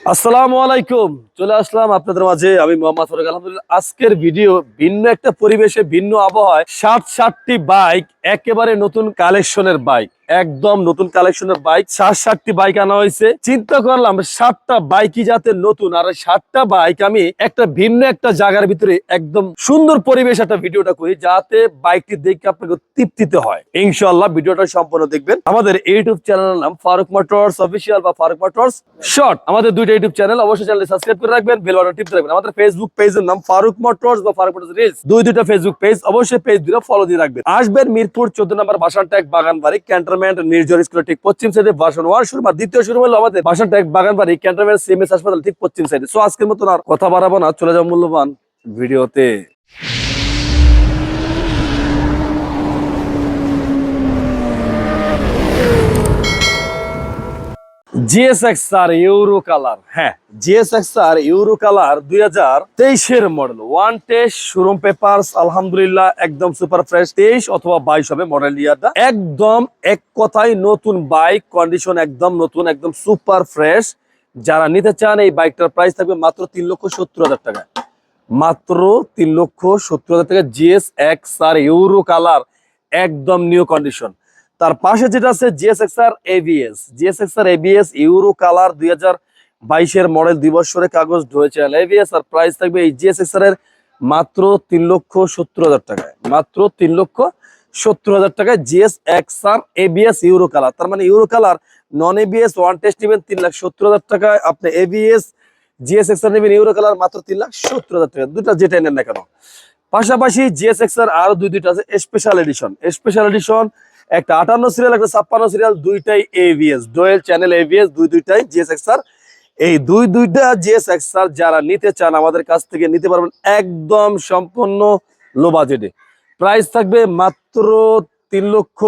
আসসালামু আলাইকুম। চলে আসলাম আপনাদের মাঝে। আমি মোহাম্মদ ফরুক। আলহামদুলিল্লাহ, আজকের ভিডিও ভিন্ন একটা পরিবেশে, ভিন্ন আবহাওয়ায় সাত সাতটি বাইক একেবারে নতুন কালেকশনের বাইক একদম নতুন কালেকশনের বাইক ষাট ষাটটি বাইক আনা হয়েছে। চিন্তা করলাম ষাটটা বাইকই যাতে নতুন, আর ষাটটা বাইক আমি একটা ভিন্ন একটা জায়গার ভিতরে একদম সুন্দর পরিবেশ একটা ভিডিওটা করি, যাতে বাইকটি দেখে আপনাকে তৃপ্তিতে হয়। ইনশাল্লাহ ভিডিওটা সম্পূর্ণ দেখবেন। আমাদের ইউটিউব চ্যানেলের নাম ফারুক মোটরস অফিসিয়াল বা ফারুক মোটরস শর্ট আমাদের দুইটা ইউটিউব চ্যানেল অবশ্যই চ্যানেল সাবস্ক্রাইব করে রাখবেন বেল বাটন টিপতে রাখবেন। আমাদের ফেসবুক পেজের নাম ফারুক মোটরস বা ফারুক মোটরস রিলস দুই দুইটা ফেসবুক পেজ অবশ্যই পেজ দুটো ফলো দিয়ে রাখবেন। আসবেন মিরপুর চোদ্দ নম্বর বাসান ট্যাগ বাগান বাড়ি ক্যান্টনমেন্ট নির্জন স্কুল ঠিক পশ্চিম সাইডে বাসন ওয়ান শুরু বা দ্বিতীয় শুরু হলো আমাদের বাসান ট্যাগ, বাগান বাড়ি ক্যান্টনমেন্ট সিএমএস হাসপাতাল ঠিক পশ্চিম সাইডে সো আজকের মতন আর কথা বাড়াবো না, চলে যাও মূল্যবান ভিডিওতে। জিএসএক্স আর ইউরো কালার হ্যাঁ জিএসএক্স আর ইউরো কালার দুই হাজার তেইশের model one test showroom papers আলহামদুলিল্লাহ, একদম সুপার ফ্রেশ তেইশ অথবা বাইশ হবে মডেল ইয়ারটা একদম এক কথায় নতুন বাইক কন্ডিশন একদম নতুন, একদম সুপার ফ্রেশ যারা নিতে চান এই বাইকটার প্রাইস থাকবে মাত্র তিন লক্ষ সত্তর হাজার টাকা। মাত্র তিন লক্ষ সত্তর হাজার টাকা GS X R euro colour একদম নিউ কন্ডিশন তার পাশে যেটা আছে GSX R ABS GSX R ABS euro colour দুই হাজার বাইশের মডেল দুই বছরের কাগজ ঢয়েছে এবিএস আর প্রাইস থাকবে এই জিএসএক্স এর মাত্র তিন লক্ষ সত্তর হাজার টাকায়। মাত্র তিন লক্ষ সত্তর হাজার টাকায় GS X R ABS euro colour তার মানে euro colour non ABS one test নেবেন তিন লাখ সত্তর হাজার টাকায়। আপনি এবিএস জিএস এক্স আর নেবেন ইউরো কালার মাত্র তিন লাখ সত্তর হাজার টাকা দুটা যেটা নেন না কেন। পাশাপাশি জিএস এক্স আর দুই দুইটা আছে স্পেশাল এডিশন স্পেশাল এডিশন একটা আটান্ন সিরিয়াল একটা ছাপ্পান্ন সিরিয়াল দুইটাই এভিএস ডোয়েল চ্যানেল এভিএস দুই দুইটাই জিএস এক্স আর এই দুই দুইটা জিএস এক্স আর যারা নিতে চান আমাদের কাছ থেকে নিতে পারবেন একদম সম্পূর্ণ লো বাজেটে প্রাইস থাকবে মাত্র তিন লক্ষ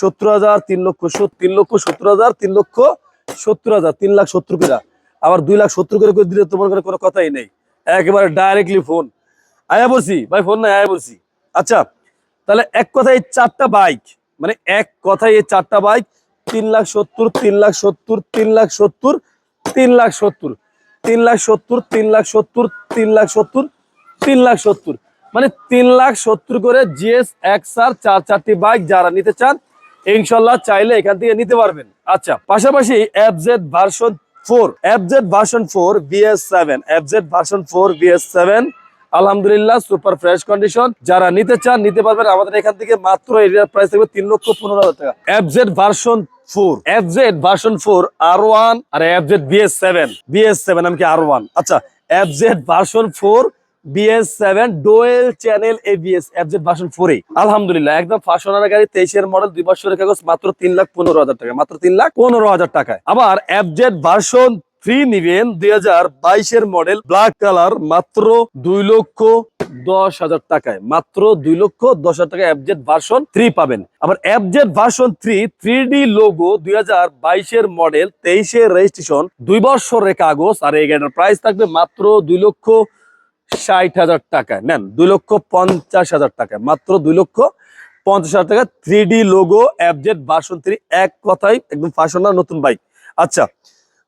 সত্তর হাজার তিন লক্ষ তিন লক্ষ সত্তর হাজার তিন লক্ষ সত্তর হাজার, তিন লাখ সত্তর করে। আবার দুই লাখ সত্তর করে দিলে তোমার কোনো কথাই নেই। একেবারে ডাইরেক্টলি ফোন আয়া বলছি, ভাই ফোন নাই, আয়া বলছি। আচ্ছা তাহলে এক কথায় এই চারটা বাইক মানে এক কথায় এই চারটা বাইক তিন লাখ সত্তর, তিন লাখ সত্তর, তিন লাখ সত্তর, তিন লাখ সত্তর, তিন লাখ সত্তর, তিন লাখ সত্তর, তিন লাখ সত্তর, তিন লাখ সত্তর। মানে তিন লাখ সত্তর করে জিএস এক্স আর চার চারটি বাইক যারা নিতে চান, ইনশাল্লাহ চাইলে এখান থেকে নিতে পারবেন। আচ্ছা পাশাপাশি FZ version four FZ version four BS seven FZ version four BS seven আলহামদুলিল্লাহ সুপার ফ্রেশ কন্ডিশন যারা নিতে চান, নিতে পারবেন। আমাদের এখান থেকে মাত্র এরিয়ার প্রাইস থাকবে তিন লক্ষ পনেরো হাজার টাকা। FZ version four FZ R one আর FZ BS seven BS seven আমি কি আর ওয়ান আচ্ছা FZ version four BS seven dual channel ABS FZ version ফোরে আলহামদুলিল্লাহ, একদম ফাঁসনার গাড়ি তেইশের মডেল দুই বছরের কাগজ, মাত্র তিন লাখ পনেরো হাজার টাকা। মাত্র তিন লাখ পনেরো হাজার টাকায়। আবার এফজেড ভার্সন থ্রি নিবেন দুই হাজার বাইশের মডেল ব্ল্যাক কালার মাত্র দুই লক্ষ দশ হাজার টাকায়। মাত্র দুই লক্ষ দশ হাজার টাকা এফজেড ভার্সন থ্রি পাবেন। আবার FZ version three three D logo দুই হাজার বাইশের মডেল তেইশের রেজিস্ট্রেশন দুই বছরের কাগজ, আর এই গাড়িটার প্রাইস থাকবে মাত্র দুই লক্ষ ষাট হাজার টাকায়। নেন, দুই লক্ষ পঞ্চাশ হাজার টাকায়। মাত্র দুই লক্ষ পঞ্চাশ হাজার টাকা থ্রি ডি লোগো অ্যাবজেট ভার্সন থ্রি এক কথাই একদম ফাঁসনার নতুন বাইক আচ্ছা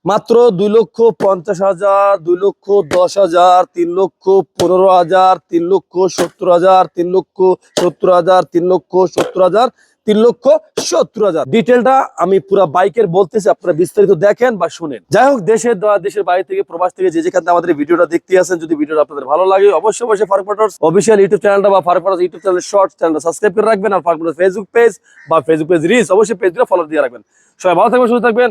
মাত্র দুই লক্ষ পঞ্চাশ হাজার, দুই লক্ষ দশ হাজার, তিন লক্ষ পনেরো হাজার, তিন লক্ষ সত্তর হাজার, তিন লক্ষ সত্তর হাজার, তিন লক্ষ সত্তর হাজার, তিন লক্ষ সত্তর হাজার। ডিটেলটা আমি পুরো বাইকের বলতেছি, আপনারা বিস্তারিত দেখেন বা শুনেন। যাই হোক, দেশের দেশের বাইরে থেকে, প্রবাস থেকে যে যেখানে আমাদের ভিডিওটা দেখতে আসেন, যদি ভিডিওটা আপনাদের ভালো লাগে, অবশ্যই অবশ্যই ফারুক মোটরস অফিসিয়াল ইউটিউব চ্যানেলটা বা ফারুক ইউটিউব চ্যানেল শর্ট চ্যানেলটা সাবস্ক্রাইব করে রাখবেন, আর ফারুক ফেসবুক পেজ বা ফেসবুক পেজ রিলস অবশ্যই পেজগুলো ফলো দিয়ে রাখবেন। সবাই ভালো থাকবেন, সুস্থ থাকবেন।